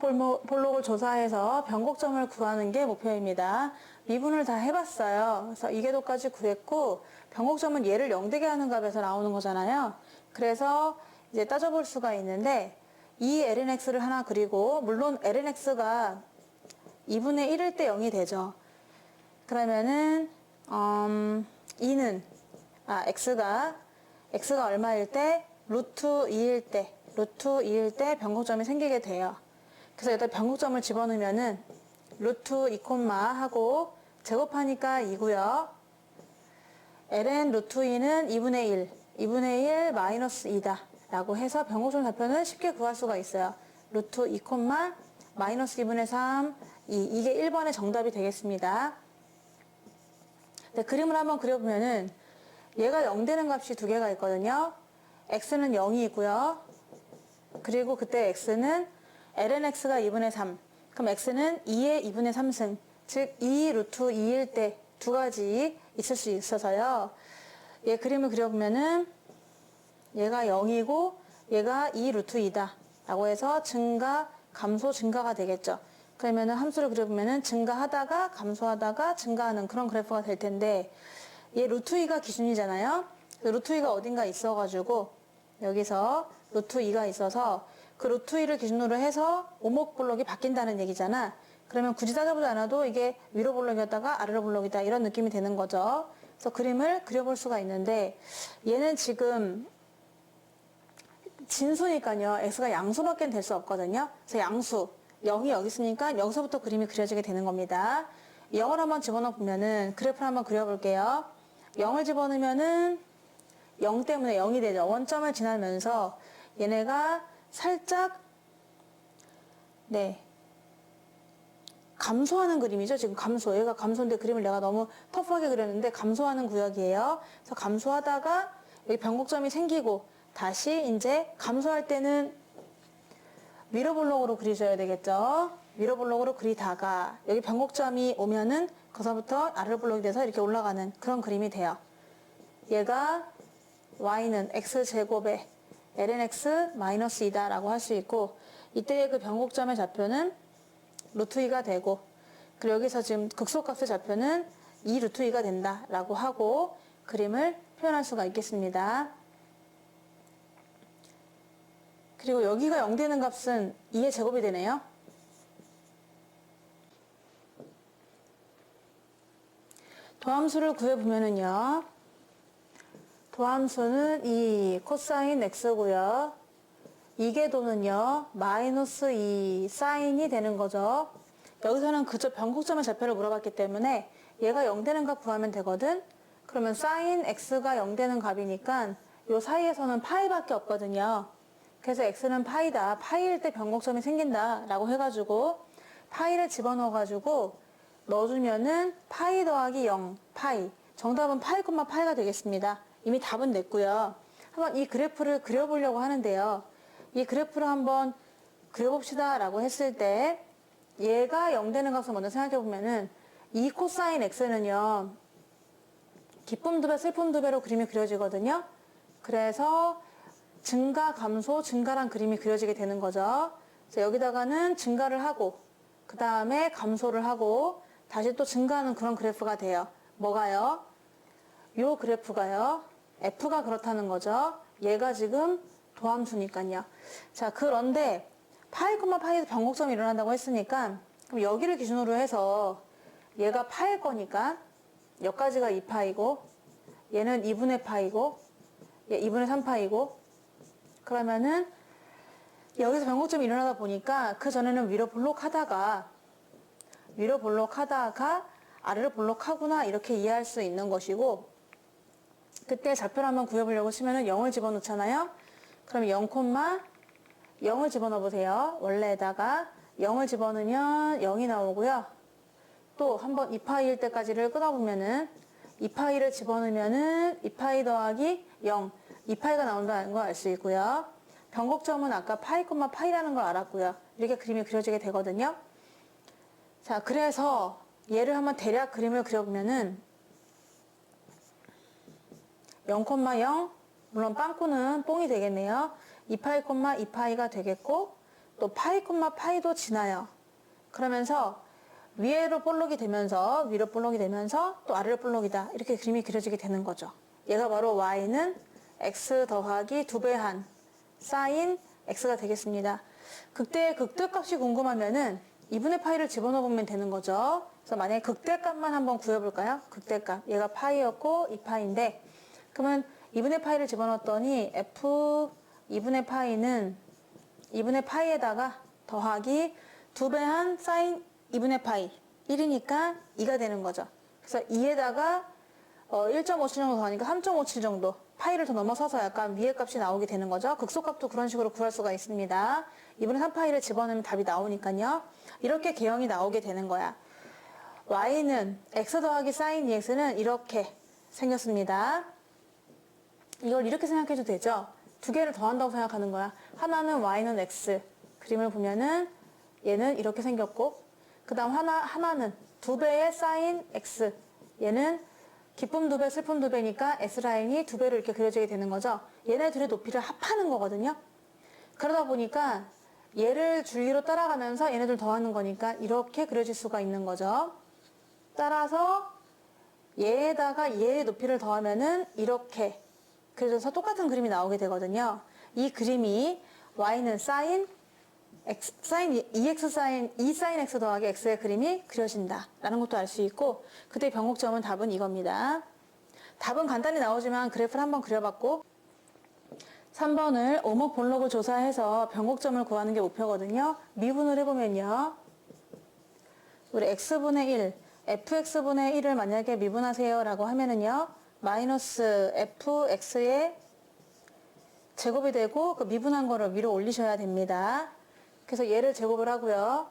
볼록을 조사해서 변곡점을 구하는 게 목표입니다. 미분을 다 해봤어요. 그래서 이계도까지 구했고 변곡점은 얘를 0되게 하는 값에서 나오는 거잖아요. 그래서 이제 따져볼 수가 있는데 이 lnx를 하나 그리고 물론 lnx가 2분의 1일 때 0이 되죠. 그러면은 음, 2는 아 x가 x가 얼마일 때 루트 2일 때 루트 2일 때 변곡점이 생기게 돼요. 그래서 여기다 변곡점을 집어넣으면은 루트 2 콤마 하고 제곱하니까 2고요. ln 루트 2는 2분의 1, 2분의 1 마이너스 2다. 라고 해서 변곡점 좌표는 쉽게 구할 수가 있어요. 루트 2 콤마 마이너스 2분의 3, 2. 이게 1번의 정답이 되겠습니다. 네, 그림을 한번 그려보면은 얘가 0 되는 값이 두 개가 있거든요. x는 0이 있고요. 그리고 그때 x는 lnx가 2분의 3. 그럼 x는 2의 2분의 3승. 즉, 2 루트 2일 때 두 가지 있을 수 있어서요. 얘 그림을 그려보면은 얘가 0이고 얘가 2 루트 2다. 라고 해서 증가, 감소, 증가가 되겠죠. 그러면은 함수를 그려보면은 증가하다가 감소하다가 증가하는 그런 그래프가 될 텐데 얘 루트 2가 기준이잖아요. 그 루트 2가 어딘가 있어가지고 여기서 루트 2가 있어서 그 루트 2를 기준으로 해서 오목볼록이 바뀐다는 얘기잖아. 그러면 굳이 따져보지 않아도 이게 위로 볼록이었다가 아래로 볼록이다 이런 느낌이 되는 거죠. 그래서 그림을 그려볼 수가 있는데 얘는 지금 진수니까요. x가 양수밖에 될 수 없거든요. 그래서 양수 0이 여기 있으니까 여기서부터 그림이 그려지게 되는 겁니다. 0을 한번 집어넣어 보면은 그래프를 한번 그려볼게요. 0을 집어넣으면은 0 때문에 0이 되죠. 원점을 지나면서 얘네가 살짝 네 감소하는 그림이죠. 지금 감소. 얘가 감소인데 그림을 내가 너무 터프하게 그렸는데 감소하는 구역이에요. 그래서 감소하다가 여기 변곡점이 생기고 다시 이제 감소할 때는 미러볼록으로 그리셔야 되겠죠. 미러볼록으로 그리다가 여기 변곡점이 오면은 거기서부터 아래볼록이 돼서 이렇게 올라가는 그런 그림이 돼요. 얘가 y는 x제곱에 lnx 마이너스 2다 라고 할 수 있고 이때의 그 변곡점의 좌표는 루트 2가 되고 그리고 여기서 지금 극소값의 좌표는 2 루트 2가 된다 라고 하고 그림을 표현할 수가 있겠습니다. 그리고 여기가 0 되는 값은 2의 제곱이 되네요. 도함수를 구해보면은요. 도함수는 이 코사인 x고요. 이계도는요. 마이너스 2 사인이 되는 거죠. 여기서는 그저 변곡점의 좌표를 물어봤기 때문에 얘가 0 되는 값 구하면 되거든. 그러면 사인 x가 0 되는 값이니까 요 사이에서는 파이밖에 없거든요. 그래서 x는 파이다. 파이일 때 변곡점이 생긴다. 라고 해가지고 파이를 집어넣어가지고 넣어주면은 파이 더하기 0, 파이. 정답은 파이, 파이가 되겠습니다. 이미 답은 냈고요. 한번 이 그래프를 그려보려고 하는데요. 이 그래프를 한번 그려봅시다. 라고 했을 때 얘가 0 되는 값을 먼저 생각해보면은 이 코사인 x는요. 기쁨 두 배, 슬픔 두 배로 그림이 그려지거든요. 그래서 증가, 감소, 증가란 그림이 그려지게 되는 거죠. 그래서 여기다가는 증가를 하고, 그 다음에 감소를 하고, 다시 또 증가하는 그런 그래프가 돼요. 뭐가요? 요 그래프가요. F가 그렇다는 거죠. 얘가 지금 도함수니까요. 자, 그런데 파이, 파이에서 변곡점이 일어난다고 했으니까, 그럼 여기를 기준으로 해서 얘가 파일 거니까, 여기까지가 2파이고, 얘는 2분의 파이고, 얘 2분의 3파이고, 그러면은 여기서 변곡점이 일어나다 보니까 그 전에는 위로 볼록하다가 위로 볼록하다가 아래로 볼록하구나 이렇게 이해할 수 있는 것이고 그때 좌표를 한번 구해보려고 치면은 0을 집어넣잖아요. 그럼 0, 0을 집어넣어 보세요. 원래에다가 0을 집어넣으면 0이 나오고요. 또 한번 2파이일 때까지를 끊어보면은 2파이를 집어넣으면은 2파이 더하기 0, 2파이가 나온다는 걸 알 수 있고요. 변곡점은 아까 파이, 파이라는 걸 알았고요. 이렇게 그림이 그려지게 되거든요. 자, 그래서 얘를 한번 대략 그림을 그려보면은 0,0 물론 빵꾸는 뽕이 되겠네요. 2파이, 2파이가 되겠고 또 파이 파이도 지나요. 그러면서 위로 볼록이 되면서 위로 볼록이 되면서 또 아래로 볼록이다. 이렇게 그림이 그려지게 되는 거죠. 얘가 바로 y는 x 더하기 두배한 사인 x가 되겠습니다. 극대의 극대값이 궁금하면은 2분의 파이를 집어넣어 보면 되는 거죠. 그래서 만약에 극대값만 한번 구해볼까요? 극대값. 얘가 파이였고 2파인데 그러면 2분의 파이를 집어넣었더니 f 2분의 파이는 2분의 파이에다가 더하기 두배한 사인 2분의 파이 1이니까 2가 되는 거죠. 그래서 2에다가 어, 1.57 정도 더하니까 3.57 정도 파이를 더 넘어서서 약간 위의 값이 나오게 되는 거죠. 극소값도 그런 식으로 구할 수가 있습니다. 2분의 3파이를 집어넣으면 답이 나오니까요. 이렇게 개형이 나오게 되는 거야. y는 x 더하기 sin 2x는 이렇게 생겼습니다. 이걸 이렇게 생각해도 되죠. 두 개를 더한다고 생각하는 거야. 하나는 y는 x 그림을 보면은 얘는 이렇게 생겼고 그 다음 하나, 하나는 두 배의 sin x 얘는 기쁨 두 배, 슬픔 두 배니까 S라인이 두 배로 이렇게 그려지게 되는 거죠. 얘네 둘의 높이를 합하는 거거든요. 그러다 보니까 얘를 줄기로 따라가면서 얘네들 더하는 거니까 이렇게 그려질 수가 있는 거죠. 따라서 얘에다가 얘의 높이를 더하면은 이렇게 그려져서 똑같은 그림이 나오게 되거든요. 이 그림이 y는 sin x, sin 2x sin 2 sin x 더하기 x의 그림이 그려진다라는 것도 알 수 있고 그때 변곡점은 답은 이겁니다. 답은 간단히 나오지만 그래프를 한번 그려봤고 3번을 오목 본록을 조사해서 변곡점을 구하는 게 목표거든요. 미분을 해보면요. 우리 x분의 1, fx분의 1을 만약에 미분하세요 라고 하면은요. 마이너스 fx의 제곱이 되고 그 미분한 거를 위로 올리셔야 됩니다. 그래서 얘를 제곱을 하고요.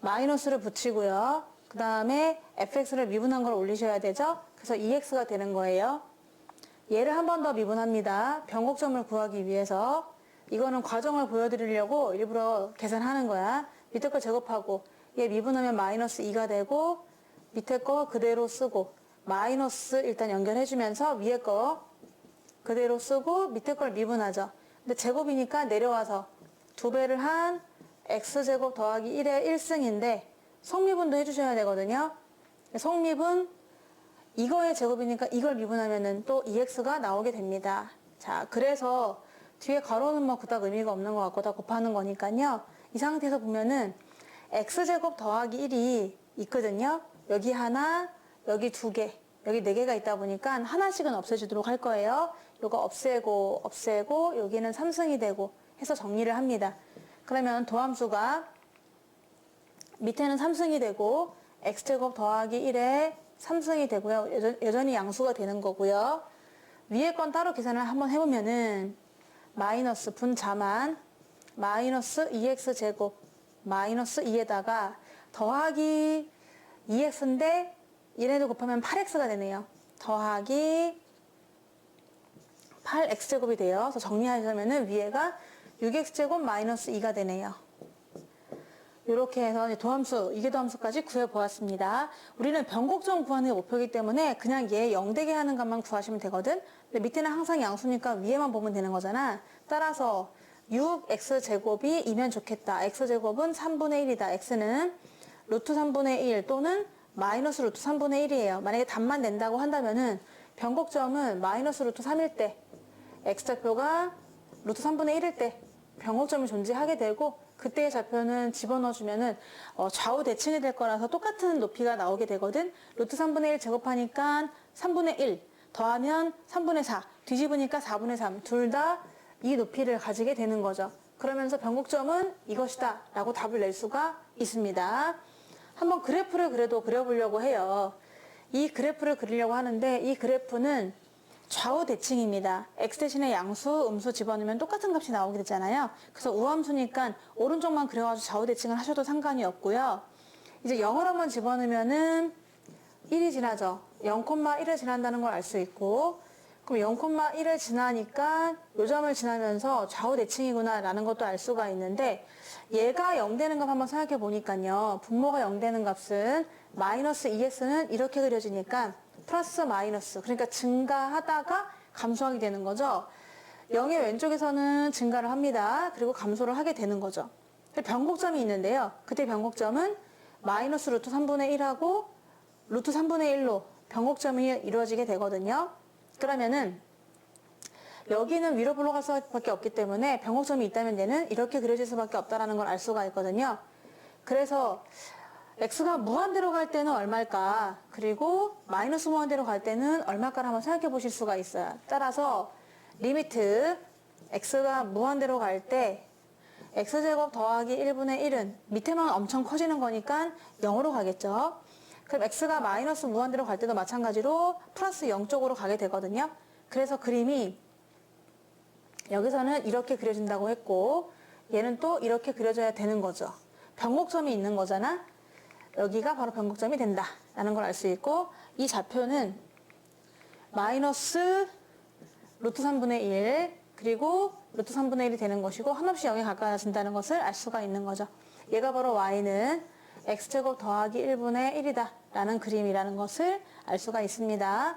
마이너스를 붙이고요. 그 다음에 fx를 미분한 걸 올리셔야 되죠. 그래서 2x가 되는 거예요. 얘를 한 번 더 미분합니다. 변곡점을 구하기 위해서. 이거는 과정을 보여드리려고 일부러 계산하는 거야. 밑에 거 제곱하고 얘 미분하면 마이너스 2가 되고 밑에 거 그대로 쓰고 마이너스 일단 연결해주면서 위에 거 그대로 쓰고 밑에 걸 미분하죠. 근데 제곱이니까 내려와서 두 배를 한 x제곱 더하기 1의 1승인데 성미분도 해주셔야 되거든요. 성미분 이거의 제곱이니까 이걸 미분하면은 또 2x가 나오게 됩니다. 자, 그래서 뒤에 가로는 뭐 그닥 의미가 없는 것 같고 다 곱하는 거니까요. 이 상태에서 보면은 x제곱 더하기 1이 있거든요. 여기 하나, 여기 두 개, 여기 네 개가 있다 보니까 하나씩은 없애주도록 할 거예요. 요거 없애고, 없애고, 여기는 3승이 되고 해서 정리를 합니다. 그러면 도함수가 밑에는 3승이 되고 x제곱 더하기 1에 3승이 되고요. 여전, 여전히 양수가 되는 거고요. 위에 건 따로 계산을 한번 해보면은 마이너스 분자만 마이너스 2x제곱 마이너스 2에다가 더하기 2x인데 얘네들 곱하면 8x가 되네요. 더하기 8x제곱이 돼요. 그래서 정리하자면은 위에가 6x제곱 마이너스 2가 되네요. 이렇게 해서 도함수, 이계도함수까지 구해보았습니다. 우리는 변곡점 구하는 게 목표이기 때문에 그냥 얘 0되게 하는 것만 구하시면 되거든. 근데 밑에는 항상 양수니까 위에만 보면 되는 거잖아. 따라서 6x제곱이 이면 좋겠다. x제곱은 3분의 1이다. x는 루트 3분의 1 또는 마이너스 루트 3분의 1이에요. 만약에 답만 낸다고 한다면은 변곡점은 마이너스 루트 3일 때 x좌표가 루트 3분의 1일 때 변곡점이 존재하게 되고 그때의 좌표는 집어넣어주면은 어, 좌우 대칭이 될 거라서 똑같은 높이가 나오게 되거든. 루트 3분의 1 제곱하니까 3분의 1 더하면 3분의 4 뒤집으니까 4분의 3 둘 다 이 높이를 가지게 되는 거죠. 그러면서 변곡점은 이것이다 라고 답을 낼 수가 있습니다. 한번 그래프를 그래도 그려보려고 해요. 이 그래프를 그리려고 하는데 이 그래프는 좌우 대칭입니다. x 대신에 양수, 음수 집어넣으면 똑같은 값이 나오게 되잖아요. 그래서 우함수니까 오른쪽만 그려가지고 좌우 대칭을 하셔도 상관이 없고요. 이제 0을 한번 집어넣으면은 1이 지나죠. 0,1을 지난다는 걸 알 수 있고 그럼 0,1을 지나니까 요점을 지나면서 좌우 대칭이구나 라는 것도 알 수가 있는데 얘가 0 되는 값 한번 생각해 보니까요. 분모가 0 되는 값은 마이너스 2x는 이렇게 그려지니까 플러스 마이너스 그러니까 증가하다가 감소하게 되는 거죠. 0의 왼쪽에서는 증가를 합니다. 그리고 감소를 하게 되는 거죠. 변곡점이 있는데요. 그때 변곡점은 마이너스 루트 3분의 1하고 루트 3분의 1로 변곡점이 이루어지게 되거든요. 그러면은 여기는 위로 불러갈 수밖에 없기 때문에 변곡점이 있다면 얘는 이렇게 그려질 수밖에 없다는 걸 알 수가 있거든요. 그래서 x가 무한대로 갈 때는 얼마일까? 그리고 마이너스 무한대로 갈 때는 얼마일까를 한번 생각해 보실 수가 있어요. 따라서 리미트 x가 무한대로 갈 때 x제곱 더하기 1분의 1은 밑에만 엄청 커지는 거니까 0으로 가겠죠. 그럼 x가 마이너스 무한대로 갈 때도 마찬가지로 플러스 0 쪽으로 가게 되거든요. 그래서 그림이 여기서는 이렇게 그려진다고 했고 얘는 또 이렇게 그려져야 되는 거죠. 변곡점이 있는 거잖아. 여기가 바로 변곡점이 된다 라는 걸 알 수 있고 이 좌표는 마이너스 루트 3분의 1 그리고 루트 3분의 1이 되는 것이고 한없이 0에 가까워진다는 것을 알 수가 있는 거죠. 얘가 바로 y는 x제곱 더하기 1분의 1이다 라는 그림이라는 것을 알 수가 있습니다.